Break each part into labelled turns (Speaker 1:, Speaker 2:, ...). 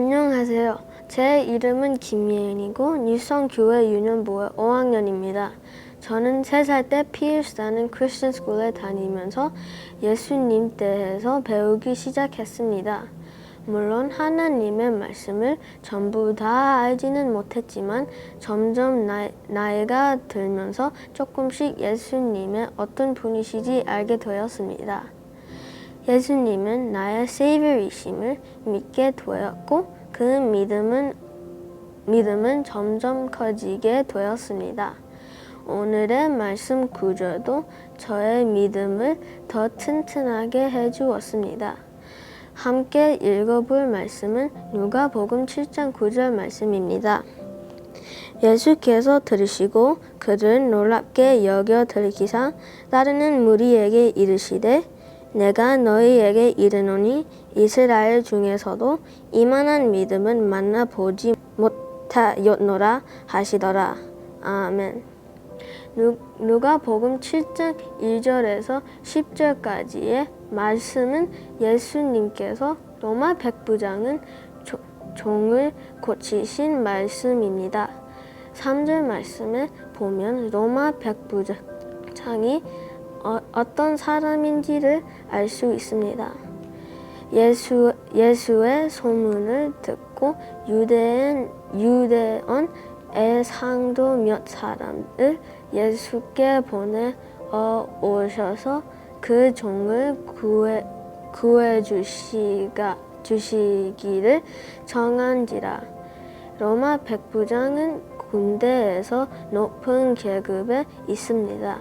Speaker 1: 안녕하세요. 제 이름은 김예은이고 뉴성교회 유년부의 5학년입니다. 저는 3살 때 피일스라는 크리스천 스쿨에 다니면서 예수님 대해서 배우기 시작했습니다. 물론 하나님의 말씀을 전부 다 알지는 못했지만 점점 나, 나이가 들면서 조금씩 예수님의 어떤 분이시지 알게 되었습니다. 예수님은 나의 세이버이심을 믿게 되었고 그 믿음은 믿음은 점점 커지게 되었습니다. 오늘의 말씀 구절도 저의 믿음을 더 튼튼하게 해 주었습니다. 함께 읽어볼 말씀은 누가복음 7장 9절 말씀입니다. 예수께서 들으시고 그를 놀랍게 여겨 들기사 따르는 무리에게 이르시되 내가 너희에게 이르노니 이스라엘 중에서도 이만한 믿음은 만나 보지 못하였노라 하시더라. 아멘. 누- 누가 복음 7장 1절에서 10절까지의 말씀은 예수님께서 로마 백부장은 조- 종을 고치신 말씀입니다. 3절 말씀에 보면 로마 백부장이 어, 어떤 사람인지를 알 수 있습니다. 예수, 예수의 소문을 듣고 유대인, 유대원의 상도 몇 사람을 예수께 보내 어 오셔서 그 종을 구해, 구해 주시가, 주시기를 정한지라. 로마 백부장은 군대에서 높은 계급에 있습니다.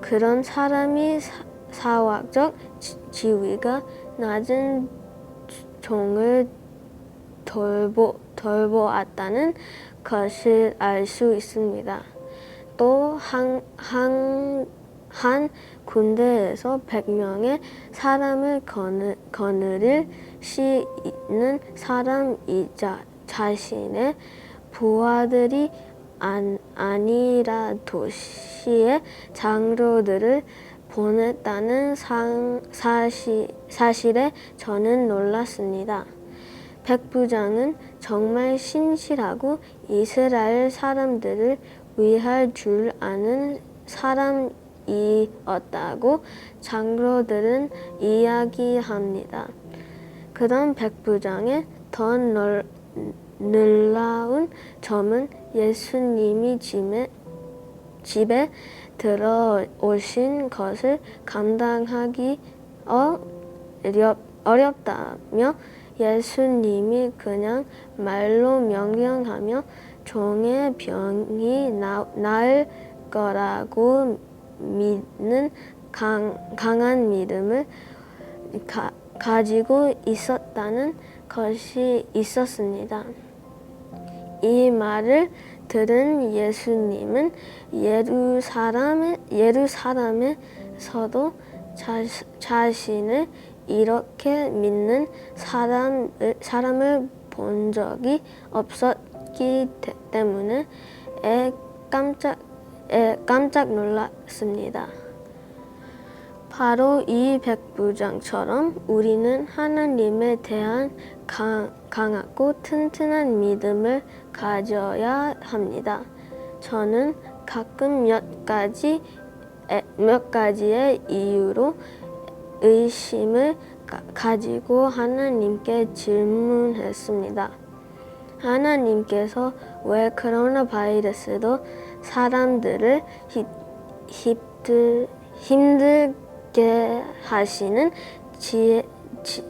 Speaker 1: 그런 사람이 사, 사회적 지- 지위가 낮은 종을 돌보, 돌보았다는 것을 알 수 있습니다. 또 한, 한, 한 군대에서 100명의 사람을 거느, 거느릴 수 있는 사람이자 자신의 부하들이 안, 아니라 도시의 장로들을 보냈다는 상, 사실, 사실에 저는 놀랐습니다. 백 부장은 정말 신실하고 이스라엘 사람들을 위할 줄 아는 사람이었다고 장로들은 이야기합니다. 그런 백부장의 더 놀, 놀라운 점은 예수님이 집에, 집에 들어오신 것을 감당하기 어렵, 어렵다며 예수님이 그냥 말로 명령하며 종의 병이 나, 나을 거라고 믿는 강, 강한 믿음을 가, 가지고 있었다는 것이 있었습니다. 이 말을 들은 예수님은 예루살렘에, 예루살렘에서도 자, 자신을 이렇게 믿는 사람을, 사람을 본 적이 없었기 때- 때문에 에 깜짝, 에 깜짝 놀랐습니다. 바로 이 백부장처럼 우리는 하나님에 대한 강, 강하고 튼튼한 믿음을 가져야 합니다. 저는 가끔 몇 가지 에- 몇 가지의 이유로 의심을 가, 가지고 하나님께 질문했습니다. 하나님께서 왜 코로나 바이러스도 사람들을 히, 힘들, 힘들게 하시는 지혜, 지,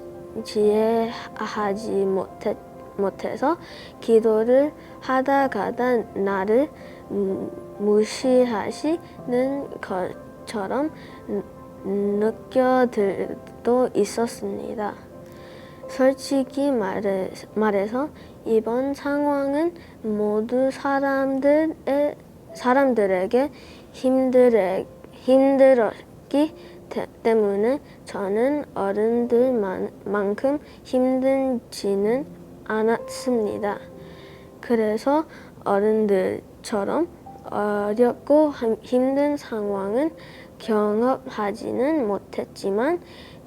Speaker 1: 지혜하지 못해, 못해서 기도를 하다 가다 나를 음, 무시하시는 것처럼 느껴들 도 있었습니다. 솔직히 말해, 말해서 이번 상황은 모두 사람들의, 사람들에게 힘들었기 때- 때문에 저는 어른들만큼 힘들지는 않았습니다. 그래서 어른들처럼 어렵고 함- 힘든 상황은 경험하지는 못했지만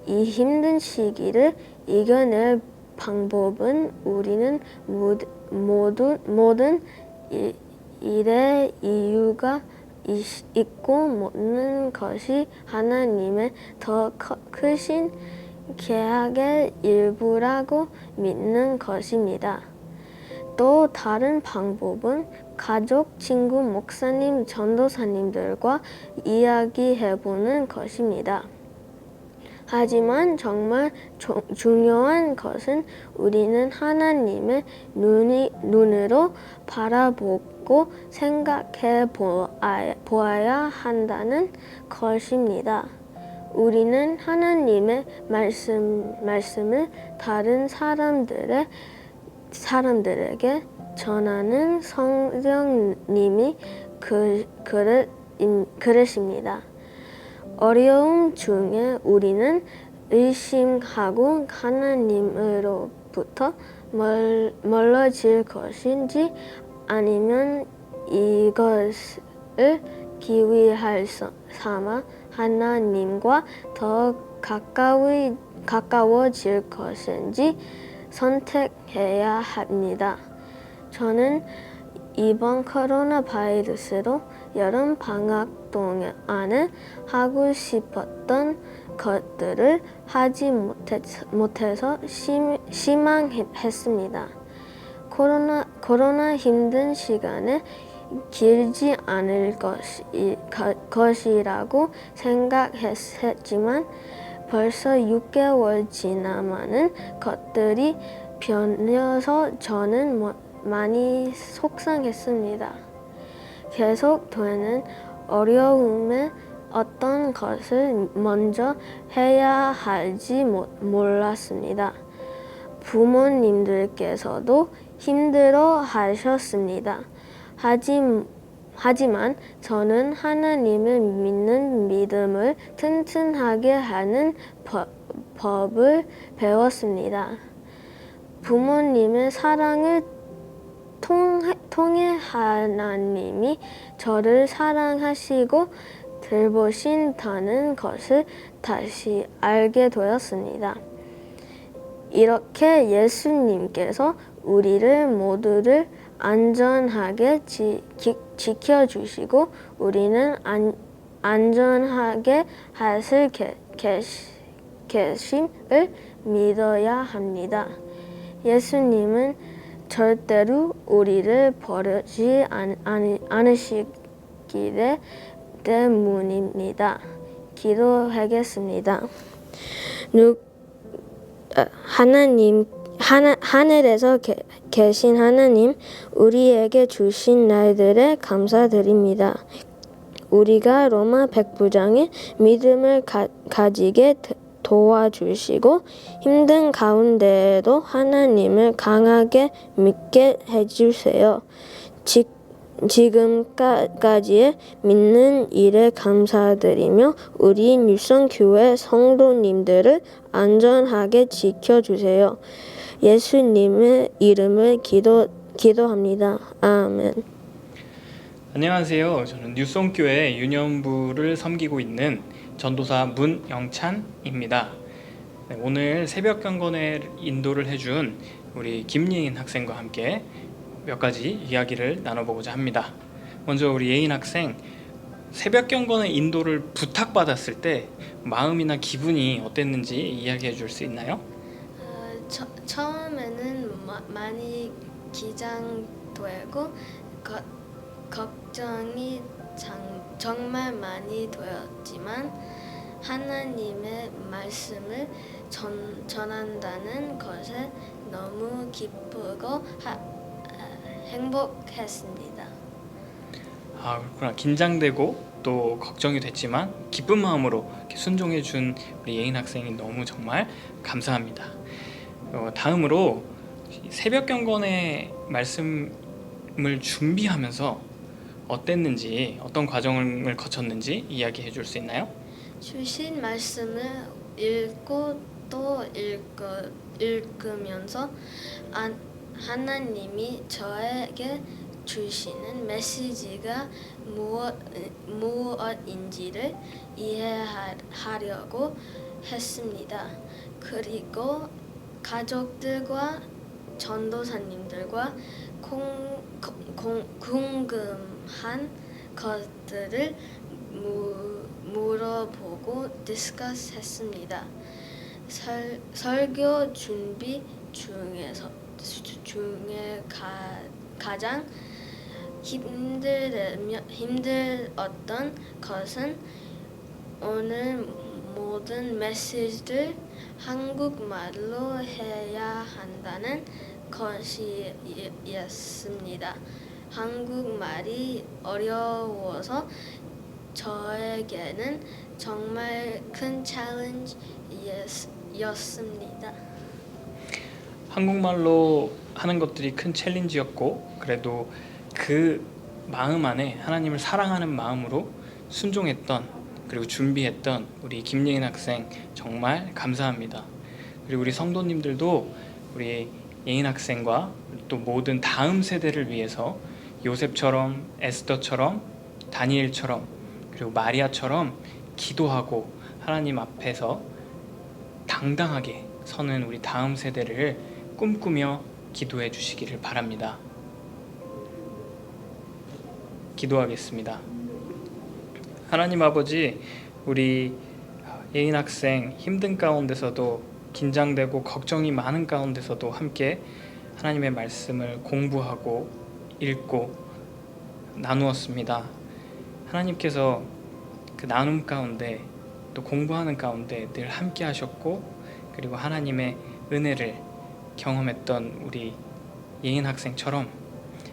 Speaker 1: 이 힘든 시기를 이겨낼 방법은 우리는 모두, 모두 모든 이- 일에 이유가 있- 있고 모든 것이 하나님의 더 커- 크신 계약의 일부라고 믿는 것입니다. 또 다른 방법은 가족, 친구, 목사님, 전도사님들과 이야기해보는 것입니다. 하지만 정말 조- 중요한 것은 우리는 하나님의 눈이, 눈으로 바라보고 생각해 보아야, 보아야 한다는 것입니다. 우리는 하나님의 말씀, 말씀을 다른 사람들의, 사람들에게 전하는 성령님이 그, 그릇, 그릇입니다. 어려움 중에 우리는 의심하고 하나님으로부터 멀, 멀어질 것인지 아니면 이것을 기회할 서- 삼아 하나님과 더 가까이, 가까워질 것인지 선택해야 합니다. 저는 이번 코로나 바이러스로 여름 방학 동안에 하고 싶었던 것들을 하지 못해서 심, 실망했습니다. 코로나, 코로나 힘든 시간에 길지 않을 것이, 거- 것이라고 생각했지만 벌써 6개월 지나마는 것들이 변해서 저는 뭐- 많이 속상했습니다. 계속되는 어려움에 어떤 것을 먼저 해야 할지 모- 몰랐습니다. 부모님들께서도 힘들어 하셨습니다. 하지, 하지만 저는 하나님을 믿는 믿음을 튼튼하게 하는 법, 법을 배웠습니다. 부모님의 사랑을 통해, 하나님이 저를 사랑하시고 돌보신다는 것을 다시 알게 되었습니다. 이렇게 예수님께서 우리를 모두를 안전하게 지, 기, 지켜주시고 우리는 안, 안전하게 하실 계, 계심을 믿어야 합니다. 예수님은 절대로 우리를 버리지 않으시기 때문입니다. 기도하겠습니다. 누, 어, 하나님 하나, 하늘에서 게, 계신 하나님 우리에게 주신 날들에 감사드립니다. 우리가 로마 백부장의 믿음을 가, 가지게 되- 도와주시고 힘든 가운데에도 하나님을 강하게 믿게 해주세요. 지, 지금까지의 믿는 일에 감사드리며 우리 뉴성교회 성도님들을 안전하게 지켜주세요. 예수님의 이름을 기도, 기도합니다. 아멘.
Speaker 2: 안녕하세요. 저는 뉴송교회 유년부를 섬기고 있는 전도사 문영찬입니다. 네, 오늘 새벽 경건에 인도를 해준 우리 김예인 학생과 함께 몇 가지 이야기를 나눠보고자 합니다. 먼저 우리 예인 학생 새벽 경건의 인도를 부탁받았을 때 마음이나 기분이 어땠는지 이야기해 줄 수 있나요?
Speaker 1: 어, 처, 처음에는 마, 많이 긴장되고 거, 걱정이 장, 정말 많이 되었지만 하나님의 말씀을 전, 전한다는 것에 너무 기쁘고 하, 아, 행복했습니다.
Speaker 2: 아 그렇구나 긴장되고 또 걱정이 됐지만 기쁜 마음으로 순종해 준 우리 예인 학생이 너무 정말 감사합니다. 어, 다음으로 새벽 경건의 말씀을 준비하면서 어땠는지 어떤 과정을 거쳤는지 이야기해 줄 수 있나요?
Speaker 1: 주신 말씀을 읽고 또 읽고, 읽으면서 안- 하나님이 저에게 주시는 메시지가 무엇, 무엇인지를 이해하려고 했습니다. 그리고 가족들과 전도사님들과 공, 공, 궁금한 것들을 무, 물어보고 디스커스 했습니다. 설, 설교 준비 중에서 주- 중에 가, 가장 힘들었던 것은 오늘 모든 메시지를 한국말로 해야 한다는 것이었습니다. 한국말이 어려워서 저에게는 정말 큰 챌린지였습니다.
Speaker 2: 한국말로 하는 것들이 큰 챌린지였고 그래도 그 마음 안에 하나님을 사랑하는 마음으로 순종했던 그리고 준비했던 우리 김예인 학생 정말 감사합니다. 그리고 우리 성도님들도 우리 예인 학생과 또 모든 다음 세대를 위해서 요셉처럼 에스더처럼 다니엘처럼 그리고 마리아처럼 기도하고 하나님 앞에서 당당하게 서는 우리 다음 세대를 꿈꾸며 기도해 주시기를 바랍니다. 기도하겠습니다. 하나님 아버지, 우리 예인 학생 힘든 가운데서도 긴장되고 걱정이 많은 가운데서도 함께 하나님의 말씀을 공부하고 읽고 나누었습니다. 하나님께서 그 나눔 가운데 또 공부하는 가운데 늘 함께 하셨고 그리고 하나님의 은혜를 경험했던 우리 예인 학생처럼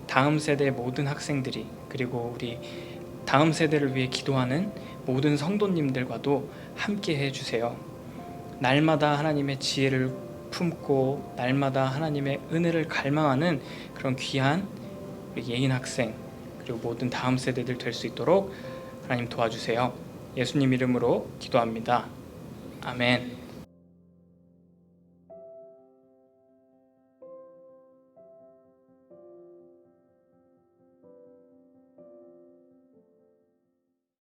Speaker 2: 다음 세대 모든 학생들이 그리고 우리 다음 세대를 위해 기도하는 모든 성도님들과도 함께 해 주세요. 날마다 하나님의 지혜를 품고 날마다 하나님의 은혜를 갈망하는 그런 귀한 예인 학생 그리고 모든 다음 세대들 될 수 있도록 하나님 도와주세요. 예수님 이름으로 기도합니다. 아멘.